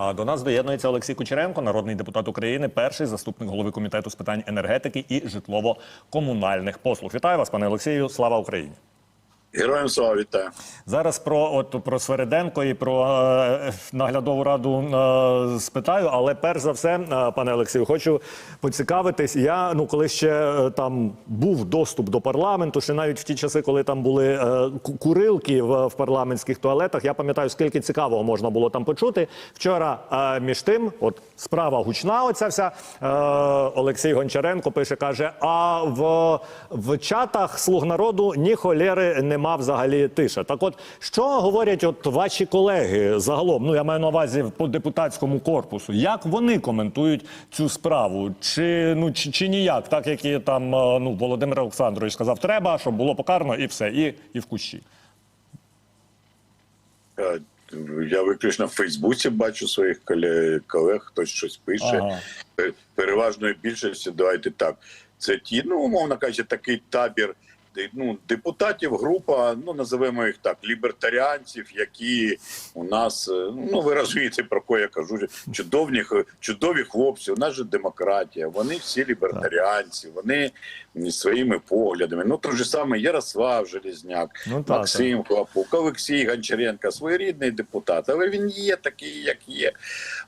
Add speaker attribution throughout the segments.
Speaker 1: А до нас доєднується Олексій Кучеренко, народний депутат України, перший заступник голови комітету з питань енергетики і житлово-комунальних послуг. Вітаю вас, пане Олексію. Слава Україні!
Speaker 2: Героям слава вітаю.
Speaker 1: Зараз про от про Свериденко і про е, наглядову раду е, спитаю. Але перш за все, е, пане Олексію, хочу поцікавитись. Я ну коли ще е, там був доступ до парламенту, ще навіть в ті часи, коли там були е, курилки в, в парламентських туалетах, я пам'ятаю, скільки цікавого можна було там почути. Вчора е, між тим, от справа гучна, оця вся е, Олексій Гончаренко пише, каже: а в, в чатах слуг народу ні холєри нема взагалі тиша. Так, от що говорять от ваші колеги загалом? Ну я маю на увазі по депутатському корпусу. Як вони коментують цю справу? Чи ну чи, чи ніяк, так як і там е, ну Володимир Олександрович сказав, треба, щоб було покарано, і все, і, і в кущі.
Speaker 2: Е, Я виключно в Фейсбуці бачу своїх колег, хтось щось пише.
Speaker 1: Ага.
Speaker 2: Пе- Переважною більшістю, давайте так. Це ті, ну, умовно кажучи, такий табір ну, депутатів, група, ну називаємо їх так, лібертаріанців, які у нас, е, ну ви розумієте, про кого я кажу, чудовні, чудові хлопці, у нас же демократія, вони всі лібертаріанці, вони своїми поглядами. Ну, той же саме Ярослав Железняк,
Speaker 1: Ну, так,
Speaker 2: Максим Хлопук, Олексій Гончаренко, своєрідний депутат, але він є такий, як є.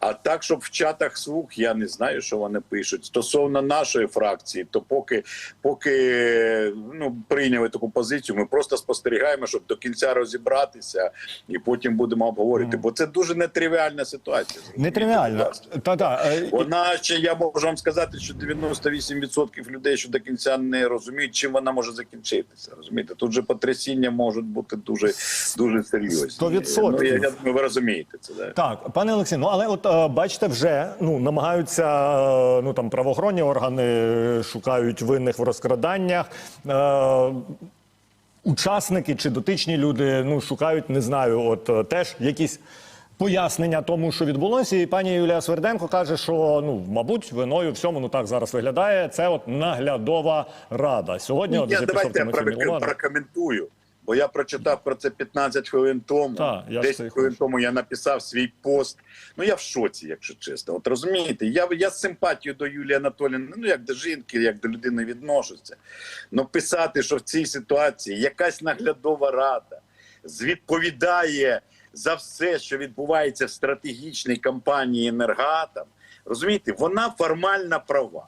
Speaker 2: А так, щоб в чатах слух, я не знаю, що вони пишуть. Стосовно нашої фракції, то поки, поки ну, прийняли таку позицію, ми просто спостерігаємо, щоб до кінця розібратися, і потім будемо обговорювати. Бо це дуже нетривіальна ситуація. зрозумійте, будь
Speaker 1: Та-та. е,
Speaker 2: Вона ще я можу вам сказати, що 98% людей, що до кінця не розуміють, чим вона може закінчитися. Розумієте, тут же потрясіння можуть бути дуже дуже серйозні.
Speaker 1: Сто відсотків.
Speaker 2: Ну, я, я думаю, ви розумієте це. Да?
Speaker 1: Так, пане Олексій, ну але от е, бачите, вже ну намагаються е, ну там правоохоронні органи е, шукають винних в розкраданнях. Е, учасники чи дотичні люди ну шукають, не знаю, от теж якісь. Пояснення тому, що відбулося, і пані Юлія Сверденко каже, що ну мабуть виною всьому ну так зараз виглядає. Це от наглядова рада. Сьогодні
Speaker 2: Ну,
Speaker 1: от
Speaker 2: я давайте я про- прокоментую. Бо я прочитав про це 15 хвилин тому.
Speaker 1: Так, я ж
Speaker 2: 10 хвилин тому я написав свій пост. Ну я в шоці, якщо чесно. От розумієте, я, я з симпатією до Юлії Анатоліївни, ну як до жінки, як до людини відношуся. Ну писати, що в цій ситуації якась наглядова рада відповідає за все, що відбувається в стратегічній компанії енергоатом, Розумієте, вона формальна права.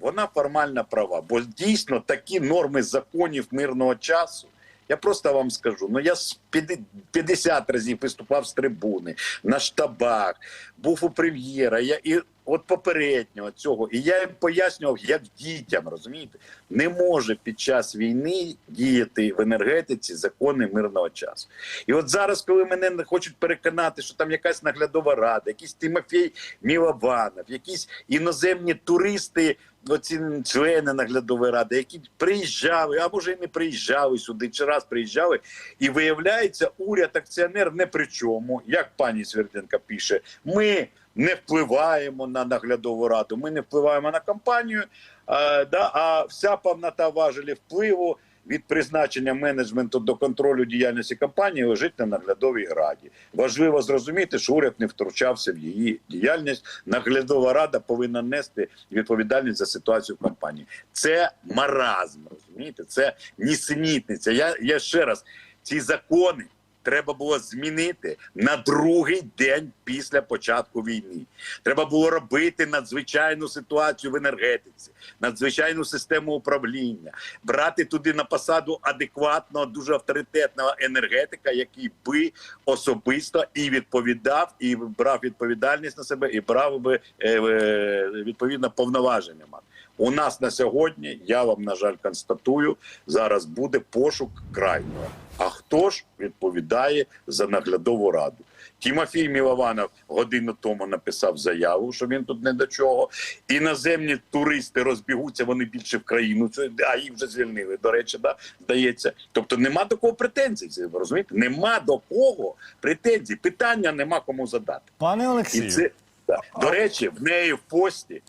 Speaker 2: Вона формальна права, бо дійсно такі норми законів мирного часу. Я просто вам скажу: ну я з п'яти- 50 разів виступав з трибуни на штабах, був у прем'єра. Я і от попереднього цього, і я їм пояснював, як дітям розумієте, не може під час війни діяти в енергетиці закони мирного часу. І от зараз, коли мене не хочуть переконати, що там якась наглядова рада, якийсь Тимофій Мілованов, якісь іноземні туристи, оці члени наглядової ради, які приїжджали, а може і не приїжджали сюди, чи раз приїжджали, і виявляється, уряд акціонер не при чому, як пані Сверденка пише, ми. Не впливаємо на наглядову раду, ми не впливаємо на компанію. А, да, а вся повнота важелі впливу від призначення менеджменту до контролю діяльності компанії лежить на наглядовій раді. Важливо зрозуміти, що уряд не втручався в її діяльність. Наглядова рада повинна нести відповідальність за ситуацію в компанії. Це маразм, розумієте? Це нісенітниця. Я, я ще раз ці закони. Треба було змінити на другий день після початку війни. Треба було робити надзвичайну ситуацію в енергетиці, надзвичайну систему управління, брати туди на посаду адекватного, дуже авторитетного енергетика, який би особисто і відповідав, і брав відповідальність на себе, і брав би е, е, відповідно повноваження. мав. У нас на сьогодні, я вам на жаль констатую, зараз буде пошук крайнього. А хто ж відповідає за наглядову раду? Тимофій Мілованов годину тому написав заяву, що він тут не до чого. Іноземні туристи розбігуться, вони більше в країну. А їх вже звільнили. До речі, да здається. Тобто нема до кого претензій. Розумієте? Нема до кого претензій. Питання нема кому задати.
Speaker 1: Пане
Speaker 2: І
Speaker 1: Олексію,
Speaker 2: це да. до речі, в неї в пості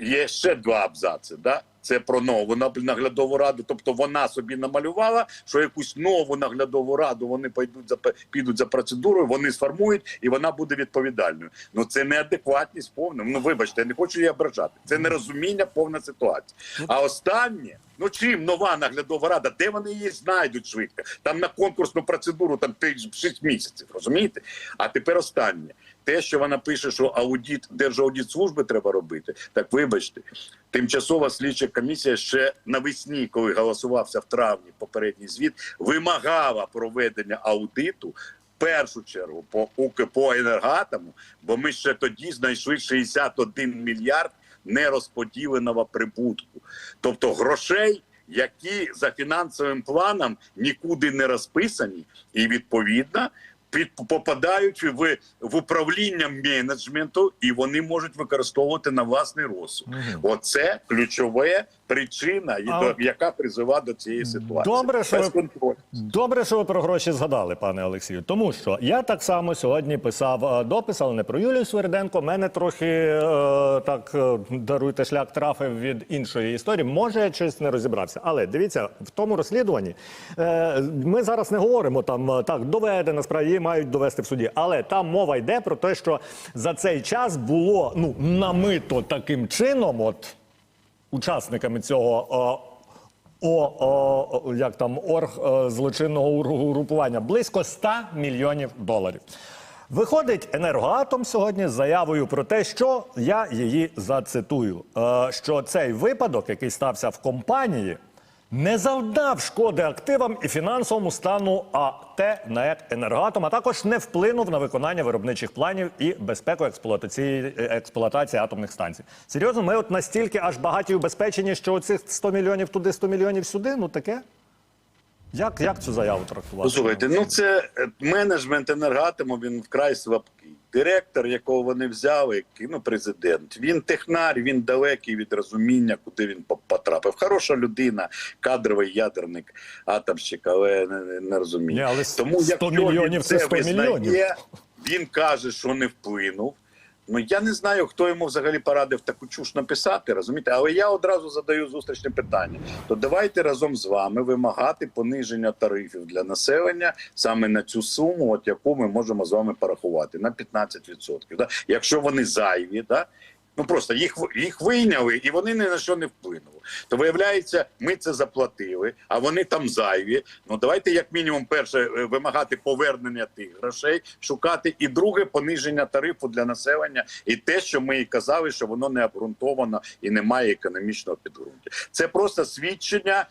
Speaker 2: є ще два абзаци. Да? це про нову наглядову раду. Тобто вона собі намалювала, що якусь нову наглядову раду вони пойдуть за підуть за процедурою, вони сформують і вона буде відповідальною. Ну це неадекватність повна. Ну вибачте, я не хочу її ображати. Це нерозуміння, повна ситуація. А останнє. Ну чим нова наглядова рада? Де вони її знайдуть швидко? Там на конкурсну процедуру там 6 місяців, розумієте? А тепер останнє. Те, що вона пише, що аудит Держаудитслужби треба робити, так вибачте, тимчасова слідча комісія ще навесні, коли голосувався в травні попередній звіт, вимагала проведення аудиту. в Першу чергу по по енергатому, бо ми ще тоді знайшли 61 мільярд нерозподіленого прибутку, тобто грошей, які за фінансовим планом нікуди не розписані, і відповідно під попадають в, в управління менеджменту, і вони можуть використовувати на власний розсуд. Оце ключова причина, і
Speaker 1: А
Speaker 2: до- яка призива до цієї ситуації.
Speaker 1: Добре, що ви- Добре, що ви про гроші згадали, пане Олексію. Тому що я так само сьогодні писав е, допис, але не про Юлію Сверденко. Мене трохи е, так е, даруйте шлях трафив від іншої історії. Може, я щось не розібрався. Але дивіться, в тому розслідуванні е, ми зараз не говоримо там е, так, доведено справді її мають довести в суді. Але там мова йде про те, що за цей час було ну намито таким чином, от учасниками цього. е, о, о, як там орг е, злочинного угрупування близько 100 мільйонів доларів. Виходить енергоатом сьогодні з заявою про те, що я її зацитую: е, що цей випадок, який стався в компанії, не завдав шкоди активам і фінансовому стану АТ НЕК «Енергоатом», а також не вплинув на виконання виробничих планів і безпеку експлуатації експлуатації атомних станцій. Серйозно, ми от настільки аж багаті і убезпечені, що оцих 100 мільйонів туди, 100 мільйонів сюди. Ну таке. Як, як цю заяву трактувати?
Speaker 2: Послухайте, ну це е, менеджмент енергатому. Він вкрай слабкий. Директор, якого вони взяли, який, ну президент. Він технар, він далекий від розуміння, куди він по- потрапив. Хороша людина, кадровий ядерник, атомщик, але не, не, розуміє.
Speaker 1: Не, але
Speaker 2: Тому
Speaker 1: 100
Speaker 2: якщо
Speaker 1: мільйонів це 100
Speaker 2: визнає,
Speaker 1: мільйонів.
Speaker 2: Він каже, що не вплинув. Ну я не знаю, хто йому взагалі порадив таку чуш написати, розумієте? Але я одразу задаю зустрічне питання. То давайте разом з вами вимагати пониження тарифів для населення саме на цю суму, от яку ми можемо з вами порахувати на 15%. Да? Якщо вони зайві, да? Ну просто їх їх вийняли і вони ні на що не вплинули. То виявляється, ми це заплатили, а вони там зайві. Ну давайте, як мінімум, перше е, вимагати повернення тих грошей, шукати і друге пониження тарифу для населення, і те, що ми і казали, що воно не обґрунтовано і не має економічного підґрунтя. Це просто свідчення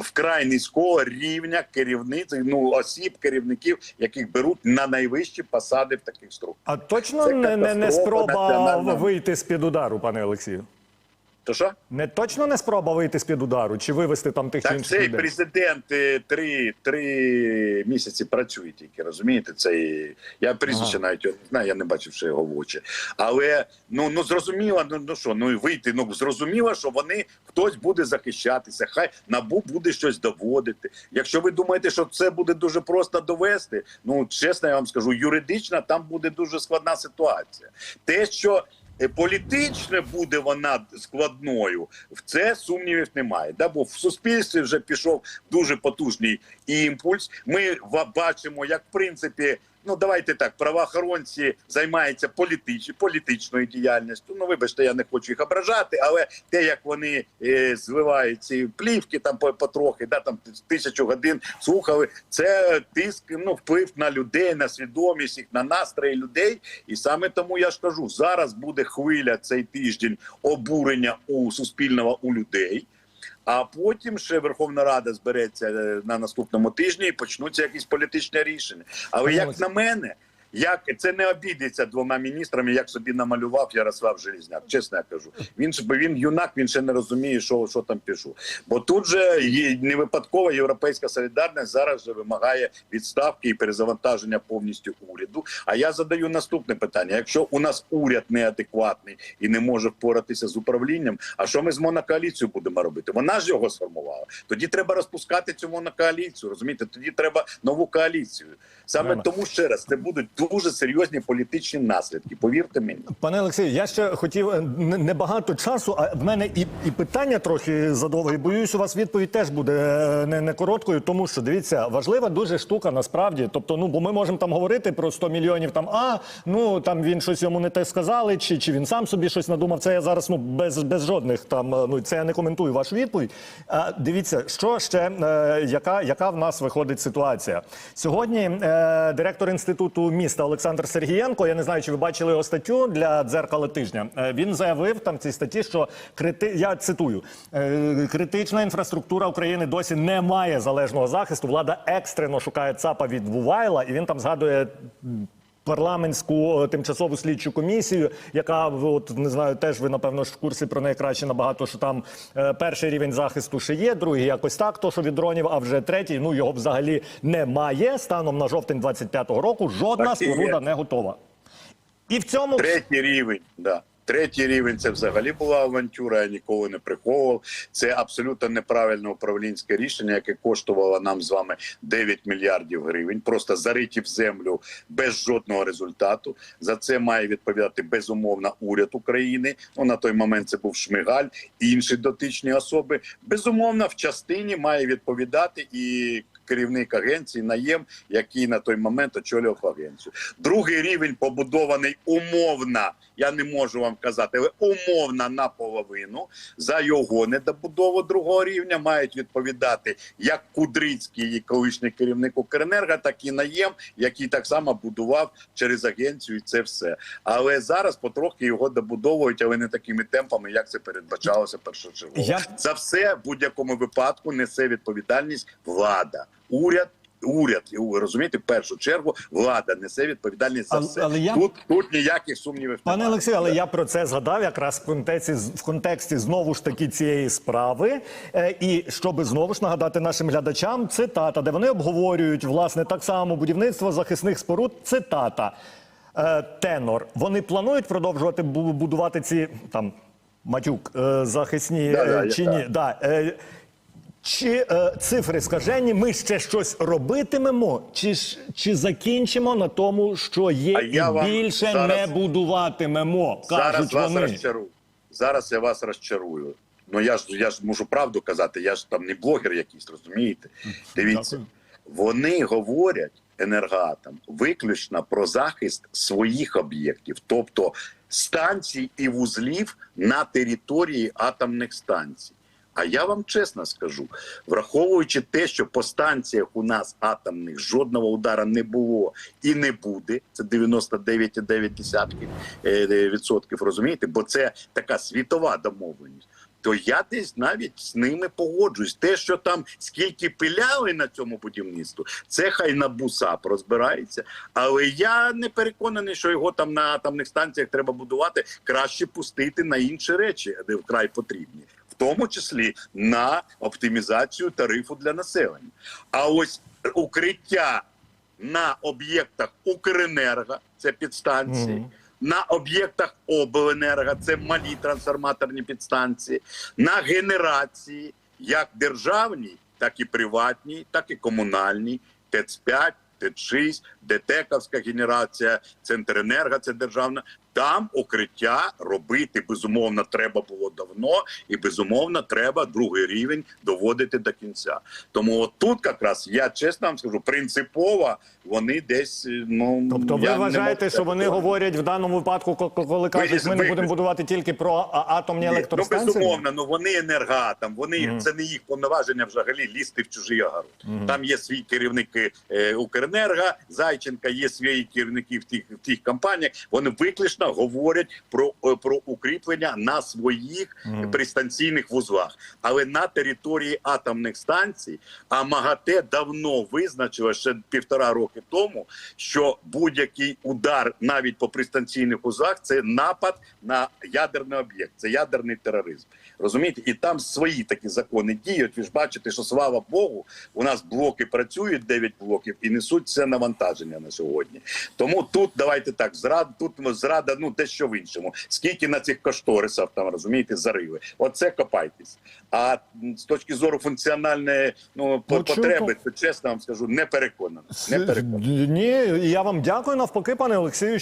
Speaker 2: вкрай низького рівня керівниць, ну осіб, керівників, яких беруть на найвищі посади в таких структурах.
Speaker 1: А точно
Speaker 2: Це
Speaker 1: не, не, спроба
Speaker 2: національна.
Speaker 1: Вийти з під удару, пане Олексію?
Speaker 2: То що?
Speaker 1: Не точно не спроба вийти з під удару чи вивести там тих чи
Speaker 2: Так
Speaker 1: інших
Speaker 2: цей
Speaker 1: людей?
Speaker 2: президент е, три, три місяці працює тільки, розумієте? Цей я прізвище
Speaker 1: Ага.
Speaker 2: навіть його не знаю, я не бачив ще його в очі. Але ну ну зрозуміло, ну, ну що, ну і вийти. Ну зрозуміло, що вони хтось буде захищатися. Хай набу буде щось доводити. Якщо ви думаєте, що це буде дуже просто довести, ну чесно, я вам скажу, юридично там буде дуже складна ситуація. Те, що політичне буде вона складною, в це сумнівів немає. Да? Бо в суспільстві вже пішов дуже потужний імпульс. Ми бачимо, як в принципі. Ну, давайте так, правоохоронці займаються політич, політичною діяльністю. Ну, вибачте, я не хочу їх ображати, але те, як вони е, зливають ці плівки там по- потрохи, да, там тисячу годин слухали, це тиск, ну, вплив на людей, на свідомість їх, на настрої людей. І саме тому я ж кажу, зараз буде хвиля цей тиждень обурення у суспільного у людей. А потім ще Верховна Рада збереться е, на наступному тижні і почнуться якісь політичні рішення. Але як на мене, як це не обійдеться двома міністрами, як собі намалював Ярослав Желізняк. Чесно я кажу. Він ж він юнак, він ще не розуміє, що, що там пишу. Бо тут же не випадково європейська солідарність зараз же вимагає відставки і перезавантаження повністю уряду. А я задаю наступне питання: якщо у нас уряд неадекватний і не може впоратися з управлінням, а що ми з монокоаліцією будемо робити? Вона ж його сформувала. Тоді треба розпускати цю монокоаліцію. Розумієте, тоді треба нову коаліцію. Саме тому ще раз це будуть дуже серйозні політичні наслідки. Повірте мені.
Speaker 1: Пане Олексію, я ще хотів е, не- небагато часу, а в мене і, і питання трохи задовго. Боюсь, у вас відповідь теж буде е, не, не короткою, тому що дивіться, важлива дуже штука насправді. Тобто, ну бо ми можемо там говорити про 100 мільйонів. Там а ну там він щось йому не те сказали, чи, чи він сам собі щось надумав. Це я зараз ну без, без жодних там. е, Ну це я не коментую вашу відповідь. А дивіться, що ще е, яка, яка в нас виходить ситуація сьогодні? Е, директор інституту міста Олександр Сергієнко. Я не знаю, чи ви бачили його статтю для дзеркала тижня. Е, він заявив там в цій статті, що крити... я цитую: е, критична інфраструктура України досі не має залежного захисту. Влада екстрено шукає ЦАПа від Вувайла, і він там згадує. Парламентську е, тимчасову слідчу комісію, яка от не знаю, теж ви напевно ж в курсі про неї краще набагато. Що там е, перший рівень захисту ще є, другий якось так, то що від дронів, а вже третій, ну його взагалі немає. Станом на жовтень 25-го року жодна
Speaker 2: Так
Speaker 1: споруда не готова. І в цьому
Speaker 2: Третій рівень, да. Третій рівень це взагалі була авантюра. Я ніколи не приховував. Це абсолютно неправильне управлінське рішення, яке коштувало нам з вами 9 мільярдів гривень, просто зариті в землю без жодного результату. За це має відповідати безумовно уряд України. Ну на той момент це був Шмигаль, інші дотичні особи. Безумовно, в частині має відповідати і. Керівник агенції наєм, який на той момент очолював агенцію. Другий рівень побудований умовно. Я не можу вам казати, але умовно наполовину за його недобудову другого рівня мають відповідати як Кудрицький і колишній керівник Укренерго, так і наєм, який так само будував через агенцію. І це все. Але зараз потрохи його добудовують, але не такими темпами, як це передбачалося першочергово.
Speaker 1: Я-
Speaker 2: За все в будь-якому випадку несе відповідальність влада, уряд. Уряд, ви розумієте, в першу чергу влада несе відповідальність за
Speaker 1: Але-
Speaker 2: все.
Speaker 1: але я-
Speaker 2: Тут тут ніяких сумнівів
Speaker 1: Пане
Speaker 2: немає.
Speaker 1: Олексію, але я про це згадав якраз в контексті в контексті знову ж таки цієї справи. Е, і щоб знову ж нагадати нашим глядачам, цитата, де вони обговорюють власне так само будівництво захисних споруд. Цитата е, тенор. Вони планують продовжувати будувати ці там матюк е, захисні
Speaker 2: Да, да,
Speaker 1: е,
Speaker 2: я-
Speaker 1: чи
Speaker 2: да.
Speaker 1: ні? Да, е, чи е, цифри скажені, ми ще щось робитимемо, чи, чи закінчимо на тому, що є,
Speaker 2: А
Speaker 1: і більше
Speaker 2: зараз-
Speaker 1: не будуватимемо,
Speaker 2: Зараз
Speaker 1: кажуть
Speaker 2: вас
Speaker 1: вони.
Speaker 2: розчарую. Зараз я вас розчарую. Ну я ж я ж можу правду казати. Я ж там не блогер якийсь, розумієте? Дивіться,
Speaker 1: Дякую.
Speaker 2: вони говорять енергатам виключно про захист своїх об'єктів, тобто станцій і вузлів на території атомних станцій. А я вам чесно скажу, враховуючи те, що по станціях у нас атомних жодного удара не було і не буде, це 99,9% е, відсотків, розумієте, бо це така світова домовленість. То я десь навіть з ними погоджуюсь. Те, що там скільки пиляли на цьому будівництву, це хай на БУСАП розбирається. Але я не переконаний, що його там на атомних станціях треба будувати. Краще пустити на інші речі, де вкрай потрібні, тому числі на оптимізацію тарифу для населення. А ось укриття на об'єктах Укренерго, це підстанції. На об'єктах обленерго це малі трансформаторні підстанції, на генерації, як державній, так і приватній, так і комунальній, ТЕЦ-5, ТЕЦ-6, ДТЕКовська генерація, Центренерго це державна. Там укриття робити безумовно треба було давно, і безумовно треба другий рівень доводити до кінця. Тому от тут якраз я чесно вам скажу, принципово вони десь е, ну
Speaker 1: Тобто ви вважаєте,
Speaker 2: можу
Speaker 1: що вони говорять в даному випадку, ко- ко- коли кажуть, ми не
Speaker 2: ви-
Speaker 1: будемо будувати тільки про атомні
Speaker 2: Ні, Ну безумовно, ну вони енергатом, вони
Speaker 1: Мгм.
Speaker 2: це не їх повноваження взагалі лізти в чужий огород. Там є свої керівники е, Укренерго, Зайченка, є свої керівники в тих в тих компаніях. Вони виключно говорять про, е, про укріплення на своїх
Speaker 1: Мгм.
Speaker 2: пристанційних вузлах, але на території атомних станцій. А МАГАТЕ давно визначило ще півтора роки тому, що будь-який удар навіть по пристанційних вузлах це напад на ядерний об'єкт, це ядерний тероризм. Розумієте, і там свої такі закони діють. Ви ж бачите, що слава Богу, у нас блоки працюють 9 блоків і несуть це навантаження на сьогодні. Тому тут давайте так, зрад тут ну, зрада, ну дещо в іншому. Скільки на цих кошторисах там розумієте, зариви? Оце копайтесь. А з точки зору функціональної ну,
Speaker 1: Ну,
Speaker 2: потреби, то чесно вам скажу, не переконаний. Не переконаний.
Speaker 1: Ні, я вам дякую навпаки, пане Олексію,